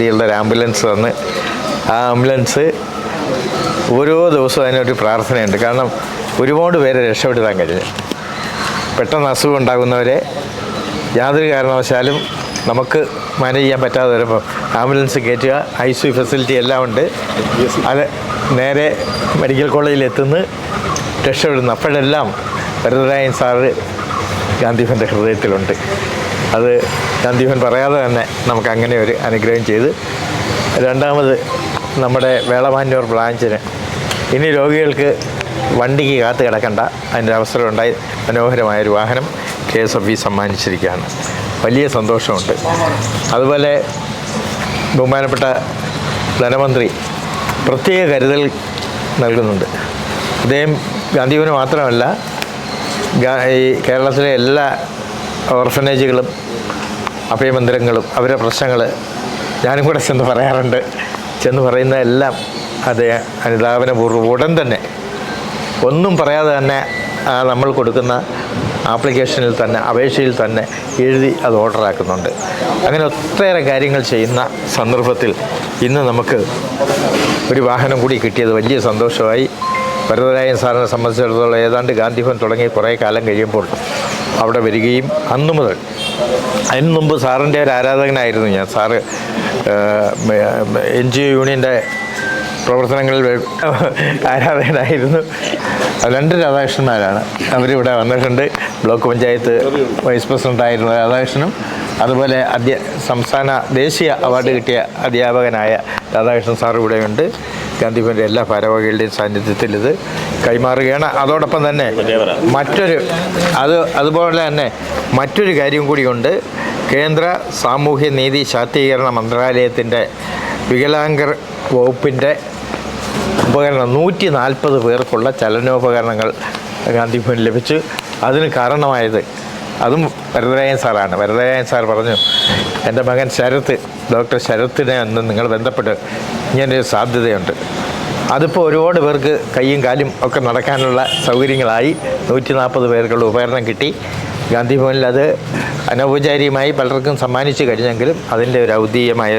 കൂടിയുള്ള ഒരു ആംബുലൻസ് വന്ന് ആ ആംബുലൻസ് ഓരോ ദിവസവും അതിനൊരു പ്രാർത്ഥനയുണ്ട്. കാരണം ഒരുപാട് പേരെ രക്ഷപ്പെടുത്താൻ കഴിഞ്ഞു. പെട്ടെന്ന് അസുഖം ഉണ്ടാകുന്നവരെ യാതൊരു കാരണവശാലും നമുക്ക് മാനേജ് ചെയ്യാൻ പറ്റാതെ വരുമ്പോൾ ആംബുലൻസ് കയറ്റുക ഐ സി ഫെസിലിറ്റി എല്ലാം ഉണ്ട്. അത് നേരെ മെഡിക്കൽ കോളേജിൽ എത്തുന്നു. രക്ഷപ്പെടുന്നു. അപ്പോഴെല്ലാം വരദരായൻ സാറ് ഗാന്ധിഭന്റെ ഹൃദയത്തിലുണ്ട്. അത് ഗാന്ധിഭൻ പറയാതെ തന്നെ നമുക്ക് അങ്ങനെ ഒരു അനുഗ്രഹം ചെയ്ത്. രണ്ടാമത് നമ്മുടെ വേളമാന്നൂർ ബ്രാഞ്ചിന് ഇനി രോഗികൾക്ക് വണ്ടിക്ക് കാത്ത് കിടക്കണ്ട. അതിന്റെ അവസരം ഉണ്ടായി മനോഹരമായൊരു വാഹനം കെ എസ് എഫ് ബി സമ്മാനിച്ചിരിക്കുകയാണ്. വലിയ സന്തോഷമുണ്ട്. അതുപോലെ ബഹുമാനപ്പെട്ട ധനമന്ത്രി പ്രത്യേക കരുതൽ നൽകുന്നുണ്ട്. അദ്ദേഹം ഗാന്ധിഭവന് മാത്രമല്ല ഈ കേരളത്തിലെ എല്ലാ ഓർഫനേജുകളും അഭയമന്ദിരങ്ങളും അവരുടെ പ്രശ്നങ്ങൾ ഞാനും കൂടെ ചെന്ന് പറയാറുണ്ട്. ചെന്ന് പറയുന്ന എല്ലാം അത് അനുതാപനപൂർവം. ഉടൻ തന്നെ ഒന്നും പറയാതെ തന്നെ നമ്മൾ കൊടുക്കുന്ന ആപ്ലിക്കേഷനിൽ തന്നെ അപേക്ഷയിൽ തന്നെ എഴുതി അത് ഓർഡറാക്കുന്നുണ്ട്. അങ്ങനെ ഒത്തേറെ കാര്യങ്ങൾ ചെയ്യുന്ന സന്ദർഭത്തിൽ ഇന്ന് നമുക്ക് ഒരു വാഹനം കൂടി കിട്ടിയത് വലിയ സന്തോഷമായി. വരദരായൻ സാറിനെ സംബന്ധിച്ചിടത്തോളം ഏതാണ്ട് ഗാന്ധിഭവൻ തുടങ്ങി കുറേ കാലം കഴിയുമ്പോൾ അവിടെ വരികയും അന്നു മുതൽ അതിന് മുമ്പ് സാറിന്റെ ഒരു ആരാധകനായിരുന്നു ഞാൻ. സാറ് എൻ ജി ഒ യൂണിയന്റെ പ്രവർത്തനങ്ങളിൽ ആരാധകനായിരുന്നു. രണ്ട് രാധാകൃഷ്ണന്മാരാണ്. അവരിവിടെ വന്നിട്ടുണ്ട്. ബ്ലോക്ക് പഞ്ചായത്ത് വൈസ് പ്രസിഡന്റായിരുന്ന രാധാകൃഷ്ണനും അതുപോലെ അധ്യ സംസ്ഥാന ദേശീയ അവാർഡ് കിട്ടിയ അധ്യാപകനായ രാധാകൃഷ്ണൻ സാർ ഇവിടെയുണ്ട്. ഗാന്ധിഭവന്റെ എല്ലാ ഭാരവാഹികളുടെയും സാന്നിധ്യത്തിൽ ഇത് കൈമാറുകയാണ്. അതോടൊപ്പം തന്നെ മറ്റൊരു അത് അതുപോലെ തന്നെ മറ്റൊരു കാര്യം കൂടിയുണ്ട്. കേന്ദ്ര സാമൂഹ്യ നീതി ശാക്തീകരണ മന്ത്രാലയത്തിന്റെ വികലാംഗർ വകുപ്പിന്റെ ഉപകരണം നൂറ്റി നാൽപ്പത് പേർക്കുള്ള ചലനോപകരണങ്ങൾ ഗാന്ധിഭവൻ ലഭിച്ചു. അതിന് കാരണമായത് അതും വരദരായൻ സാറാണ്. വരദരായൻ സാർ പറഞ്ഞു എന്റെ മകൻ ശരത്ത് ഡോക്ടർ ശരത്തിനെ അന്ന് നിങ്ങൾ ബന്ധപ്പെട്ട് ഇങ്ങനൊരു സാധ്യതയുണ്ട്. അതിപ്പോൾ ഒരുപാട് പേർക്ക് കൈയും കാലും ഒക്കെ നടക്കാനുള്ള സൗകര്യങ്ങളായി നൂറ്റി നാൽപ്പത് പേർക്കുള്ള ഉപകരണം കിട്ടി. ഗാന്ധി ഭവനിൽ അത് അനൗപചാരികമായി പലർക്കും സമ്മാനിച്ചു കഴിഞ്ഞെങ്കിലും അതിന്റെ ഒരു ഔദ്യോഗികമായ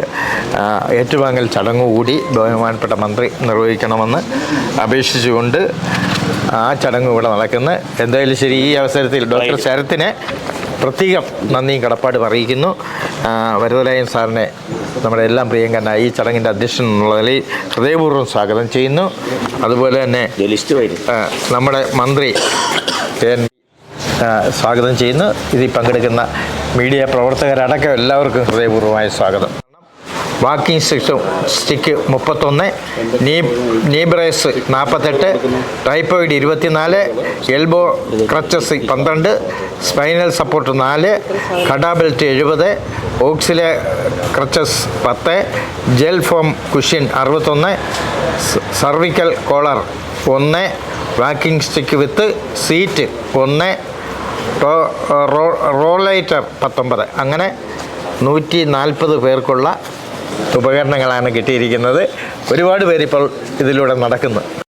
ഏറ്റുവാങ്ങൽ ചടങ്ങ് കൂടി ബഹുമാനപ്പെട്ട മന്ത്രി നിർവഹിക്കണമെന്ന് അപേക്ഷിച്ചുകൊണ്ട് ആ ചടങ്ങ് ഇവിടെ നടക്കുന്നു. എന്തായാലും ശരി ഈ അവസരത്തിൽ ഡോക്ടർ ശരത്തിനെ പ്രത്യേകം നന്ദിയും കടപ്പാടും അറിയിക്കുന്നു ആ, വരദരായൻ സാറിനെ നമ്മുടെ എല്ലാം പ്രിയങ്കരനായ ഈ ചടങ്ങിന്റെ അധ്യക്ഷൻ എന്നുള്ള നിലയിൽ ഹൃദയപൂർവം സ്വാഗതം ചെയ്യുന്നു. അതുപോലെ തന്നെ നമ്മുടെ മന്ത്രി എൻ സ്വാഗതം ചെയ്യുന്നു. ഇതിൽ പങ്കെടുക്കുന്ന മീഡിയ പ്രവർത്തകരടക്കം എല്ലാവർക്കും ഹൃദയപൂർവമായ സ്വാഗതം. വാക്കിംഗ് സ്റ്റിക്ക് സ്റ്റിക്ക് മുപ്പത്തൊന്ന് നീ നീ നാൽപ്പത്തെട്ട് ടൈപ്പോയിഡ് ഇരുപത്തിനാല് എൽബോ ക്രച്ചസ് പന്ത്രണ്ട് സ്പൈനൽ സപ്പോർട്ട് നാല് കടാബെൽറ്റ് എഴുപത് ഓക്സിലെ ക്രച്ചസ് പത്ത് ജെൽ ഫോം കുഷ്യൻ അറുപത്തൊന്ന് സർവിക്കൽ കോളർ ഒന്ന് വാക്കിംഗ് സ്റ്റിക്ക് വിത്ത് സീറ്റ് ഒന്ന് റോളൈറ്റർ പത്തൊമ്പത്. അങ്ങനെ നൂറ്റി നാൽപ്പത് പേർക്കുള്ള ഉപകരണങ്ങളാണ് കിട്ടിയിരിക്കുന്നത്. ഒരുപാട് പേരിപ്പോൾ ഇതിലൂടെ നടക്കുന്നു.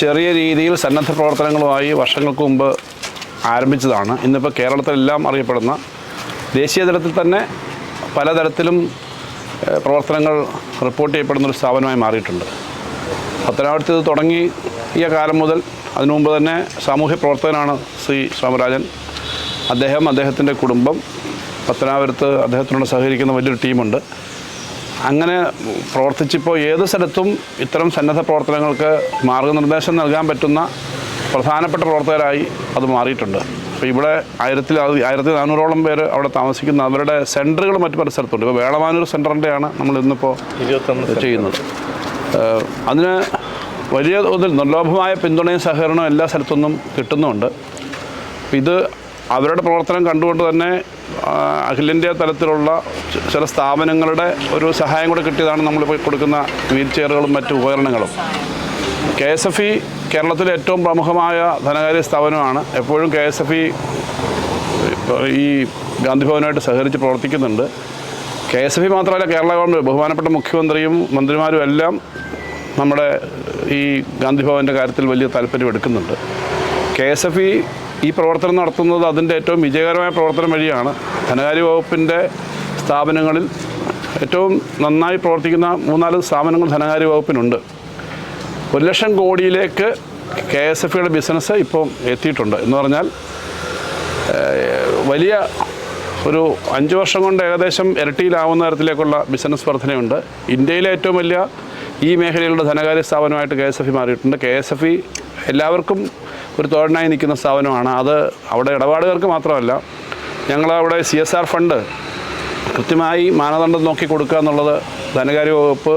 ചെറിയ രീതിയിൽ സന്നദ്ധ പ്രവർത്തനങ്ങളുമായി വർഷങ്ങൾക്ക് മുമ്പ് ആരംഭിച്ചതാണ്. ഇന്നിപ്പോൾ കേരളത്തിലെല്ലാം അറിയപ്പെടുന്ന ദേശീയ തലത്തിൽ തന്നെ പലതരത്തിലും പ്രവർത്തനങ്ങൾ റിപ്പോർട്ട് ചെയ്യപ്പെടുന്ന ഒരു സ്ഥാപനമായി മാറിയിട്ടുണ്ട്. പത്തനാപുരത്ത് ഇത് തുടങ്ങിയ കാലം മുതൽ അതിനു മുമ്പ് തന്നെ സാമൂഹ്യ പ്രവർത്തകനാണ് ശ്രീ സ്വാമരാജൻ അദ്ദേഹം അദ്ദേഹത്തിന്റെ കുടുംബം പത്തനാപുരത്ത് അദ്ദേഹത്തിനോട് സഹകരിക്കുന്ന വലിയൊരു ടീമുണ്ട്. അങ്ങനെ പ്രവർത്തിച്ചിപ്പോൾ ഏത് സ്ഥലത്തും ഇത്തരം സന്നദ്ധ പ്രവർത്തനങ്ങൾക്ക് മാർഗനിർദ്ദേശം നൽകാൻ പറ്റുന്ന പ്രധാനപ്പെട്ട പ്രവർത്തകരായി അത് മാറിയിട്ടുണ്ട്. അപ്പോൾ ഇവിടെ ആയിരത്തിൽ ആയിരത്തി നാനൂറോളം പേര് അവിടെ താമസിക്കുന്ന അവരുടെ സെന്ററുകൾ മറ്റു പല സ്ഥലത്തുണ്ട്. ഇപ്പോൾ വേളമാനൂർ സെന്ററിന്റെയാണ് നമ്മൾ ഇന്നിപ്പോൾ ചെയ്യുന്നത്. അതിന് വലിയ തോതിൽ നിർലോഭമായ പിന്തുണയും സഹകരണവും എല്ലാ സ്ഥലത്തുനിന്നും കിട്ടുന്നുമുണ്ട് അപ്പം ഇത് അവരുടെ പ്രവർത്തനം കണ്ടുകൊണ്ട് തന്നെ അഖിലേന്ത്യാ തലത്തിലുള്ള ചില സ്ഥാപനങ്ങളുടെ ഒരു സഹായം കൂടെ കിട്ടിയതാണ് നമ്മളിപ്പോൾ കൊടുക്കുന്ന വീൽ ചെയറുകളും മറ്റു ഉപകരണങ്ങളും. കെ എസ് എഫ് ഇ കേരളത്തിലെ ഏറ്റവും പ്രമുഖമായ ധനകാര്യ സ്ഥാപനമാണ്. എപ്പോഴും കെ എസ് എഫ് ഇ ഈ ഗാന്ധിഭവനുമായിട്ട് സഹകരിച്ച് പ്രവർത്തിക്കുന്നുണ്ട്. കെ എസ് എഫ് ഇ മാത്രമല്ല കേരള ഗവൺമെന്റ് ബഹുമാനപ്പെട്ട മുഖ്യമന്ത്രിയും മന്ത്രിമാരും എല്ലാം നമ്മുടെ ഈ ഗാന്ധിഭവന്റെ കാര്യത്തിൽ വലിയ താല്പര്യം എടുക്കുന്നുണ്ട്. കെ എസ് എഫ് ഇ ഈ പ്രവർത്തനം നടത്തുന്നത് അതിന്റെ ഏറ്റവും വിജയകരമായ പ്രവർത്തനം വഴിയാണ് ധനകാര്യ വകുപ്പിന്റെ സ്ഥാപനങ്ങളിൽ ഏറ്റവും നന്നായി പ്രവർത്തിക്കുന്ന മൂന്നാൽ സ്ഥാപനങ്ങൾ ധനകാര്യ വകുപ്പിനുണ്ട്. ഒരു ലക്ഷം കോടിയിലേക്ക് കെ എസ് എഫ് ഇയുടെ ബിസിനസ് ഇപ്പോൾ എത്തിയിട്ടുണ്ട്. എന്ന് പറഞ്ഞാൽ വലിയ ഒരു അഞ്ച് വർഷം കൊണ്ട് ഏകദേശം ഇരട്ടിയിലാവുന്ന തരത്തിലേക്കുള്ള ബിസിനസ് വർധനയുണ്ട്. ഇന്ത്യയിലെ ഏറ്റവും വലിയ ഈ മേഖലയിലുള്ള ധനകാര്യ സ്ഥാപനമായിട്ട് കെ എസ് എഫ് ഇ മാറിയിട്ടുണ്ട്. കെ എസ് എഫ് ഇ എല്ലാവർക്കും ഒരു തോഴനായി നിൽക്കുന്ന സ്ഥാപനമാണ്. അത് അവിടെ ഇടപാടുകാർക്ക് മാത്രമല്ല ഞങ്ങളവിടെ സി എസ് ആർ ഫണ്ട് കൃത്യമായി മാനദണ്ഡം നോക്കി കൊടുക്കുക എന്നുള്ളത് ധനകാര്യ വകുപ്പ്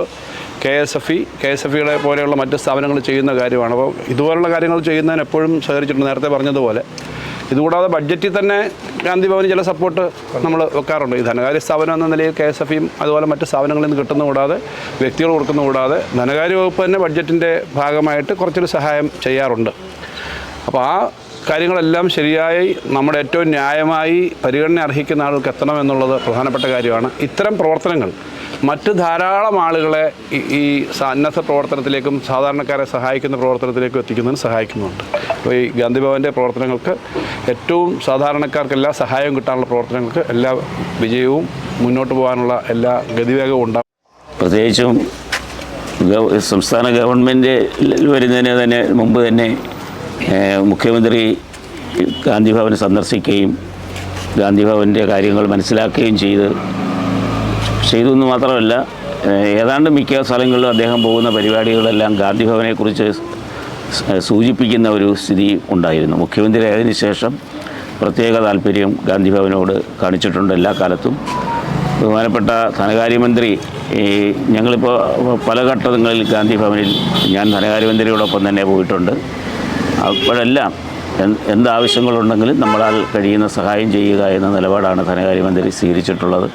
K S F E K S F ഇയുടെ പോലെയുള്ള മറ്റ് സ്ഥാപനങ്ങൾ ചെയ്യുന്ന കാര്യമാണ്. അപ്പോൾ ഇതുപോലുള്ള കാര്യങ്ങൾ ചെയ്യുന്നതിന് എപ്പോഴും സഹകരിച്ചിട്ടുണ്ട്. നേരത്തെ പറഞ്ഞതുപോലെ ഇതുകൂടാതെ ബഡ്ജറ്റിൽ തന്നെ ഗാന്ധി ഭവന് ചില സപ്പോർട്ട് നമ്മൾ വെക്കാറുണ്ട്. ഈ ധനകാര്യ സ്ഥാപനം എന്ന നിലയിൽ കെ എസ് എഫ് ഇയും അതുപോലെ മറ്റ് സ്ഥാപനങ്ങളിൽ നിന്ന് കിട്ടുന്ന കൂടാതെ വ്യക്തികൾ കൊടുക്കുന്ന കൂടാതെ ധനകാര്യ വകുപ്പ് തന്നെ ബഡ്ജറ്റിന്റെ ഭാഗമായിട്ട് കുറച്ചൊരു സഹായം ചെയ്യാറുണ്ട്. അപ്പോൾ ആ കാര്യങ്ങളെല്ലാം ശരിയായി നമ്മുടെ ഏറ്റവും ന്യായമായി പരിഗണന അർഹിക്കുന്ന ആളുകൾക്ക് എത്തണം എന്നുള്ളത് പ്രധാനപ്പെട്ട കാര്യമാണ്. ഇത്തരം പ്രവർത്തനങ്ങൾ മറ്റ് ധാരാളം ആളുകളെ ഈ- സന്നദ്ധ പ്രവർത്തനത്തിലേക്കും സാധാരണക്കാരെ സഹായിക്കുന്ന പ്രവർത്തനത്തിലേക്കും എത്തിക്കുന്നതിന് സഹായിക്കുന്നുണ്ട്. അപ്പോൾ ഈ ഗാന്ധിഭവന്റെ പ്രവർത്തനങ്ങൾക്ക് ഏറ്റവും സാധാരണക്കാർക്ക് എല്ലാ സഹായവും കിട്ടാനുള്ള പ്രവർത്തനങ്ങൾക്ക് എല്ലാ വിജയവും മുന്നോട്ട് പോകാനുള്ള എല്ലാ ഗതിവേഗവും ഉണ്ടാകും പ്രത്യേകിച്ചും സംസ്ഥാന ഗവൺമെന്റ് വരുന്നതിന് തന്നെ മുമ്പ് തന്നെ മുഖ്യമന്ത്രി ഗാന്ധി ഭവൻ സന്ദർശിക്കുകയും ഗാന്ധി ഭവന്റെ കാര്യങ്ങൾ മനസ്സിലാക്കുകയും ചെയ്ത് ചെയ്തു എന്ന് മാത്രമല്ല ഏതാണ്ട് മിക്ക സ്ഥലങ്ങളിലും അദ്ദേഹം പോകുന്ന പരിപാടികളെല്ലാം ഗാന്ധിഭവനെക്കുറിച്ച് സൂചിപ്പിക്കുന്ന ഒരു സ്ഥിതി ഉണ്ടായിരുന്നു. മുഖ്യമന്ത്രി ആയതിനു ശേഷം പ്രത്യേക താല്പര്യം ഗാന്ധി ഭവനോട് കാണിച്ചിട്ടുണ്ട് എല്ലാ കാലത്തും. ബഹുമാനപ്പെട്ട ധനകാര്യമന്ത്രി ഈ ഞങ്ങളിപ്പോൾ പല ഘട്ടങ്ങളിൽ ഗാന്ധിഭവനിൽ ഞാൻ ധനകാര്യമന്ത്രിയോടൊപ്പം തന്നെ പോയിട്ടുണ്ട്. അപ്പോഴെല്ലാം എന്ത് എന്താവശ്യങ്ങളുണ്ടെങ്കിലും നമ്മളാൽ കഴിയുന്ന സഹായം ചെയ്യുക എന്ന നിലപാടാണ് ധനകാര്യമന്ത്രി സ്വീകരിച്ചിട്ടുള്ളത്.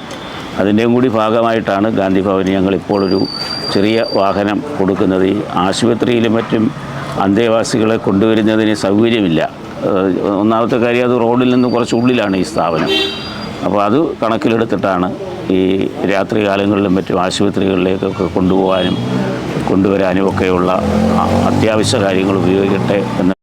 അതിന്റെയും കൂടി ഭാഗമായിട്ടാണ് ഗാന്ധി ഭവന് ഞങ്ങളിപ്പോൾ ഒരു ചെറിയ വാഹനം കൊടുക്കുന്നത്. ഈ ആശുപത്രിയിലും മറ്റും അന്തേവാസികളെ കൊണ്ടുവരുന്നതിന് സൗകര്യമില്ല. ഒന്നാമത്തെ കാര്യം അത് റോഡിൽ നിന്ന് കുറച്ച് ഉള്ളിലാണ് ഈ സ്ഥാപനം. അപ്പോൾ അത് കണക്കിലെടുത്തിട്ടാണ് ഈ രാത്രി കാലങ്ങളിലും മറ്റും ആശുപത്രികളിലേക്കൊക്കെ കൊണ്ടുപോകാനും കൊണ്ടുവരാനും ഒക്കെയുള്ള അത്യാവശ്യ കാര്യങ്ങൾ ഉപയോഗിക്കട്ടെ എന്ന്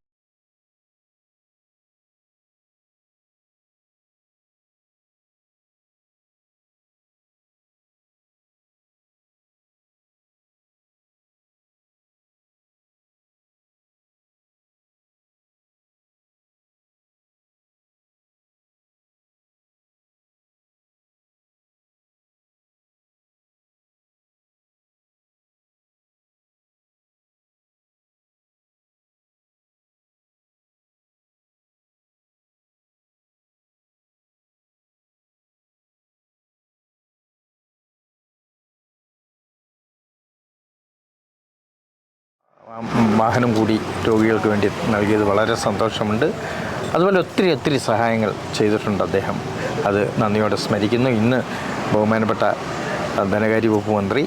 വാഹനം കൂടി രോഗികൾക്ക് വേണ്ടി നൽകിയത് വളരെ സന്തോഷമുണ്ട്. അതുപോലെ ഒത്തിരി ഒത്തിരി സഹായങ്ങൾ ചെയ്തിട്ടുണ്ട് അദ്ദേഹം. അത് നന്ദിയോടെ സ്മരിക്കുന്നു. ഇന്ന് ബഹുമാനപ്പെട്ട ധനകാര്യ വകുപ്പ് മന്ത്രി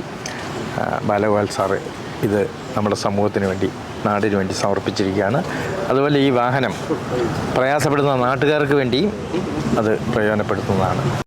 ബാലഗോപാൽ സാറ് ഇത് നമ്മുടെ സമൂഹത്തിന് വേണ്ടി നാടിന് വേണ്ടി സമർപ്പിച്ചിരിക്കുകയാണ്. അതുപോലെ ഈ വാഹനം പ്രയാസപ്പെടുന്ന നാട്ടുകാർക്ക് വേണ്ടിയും അത് പ്രയോജനപ്പെടുത്തുന്നതാണ്.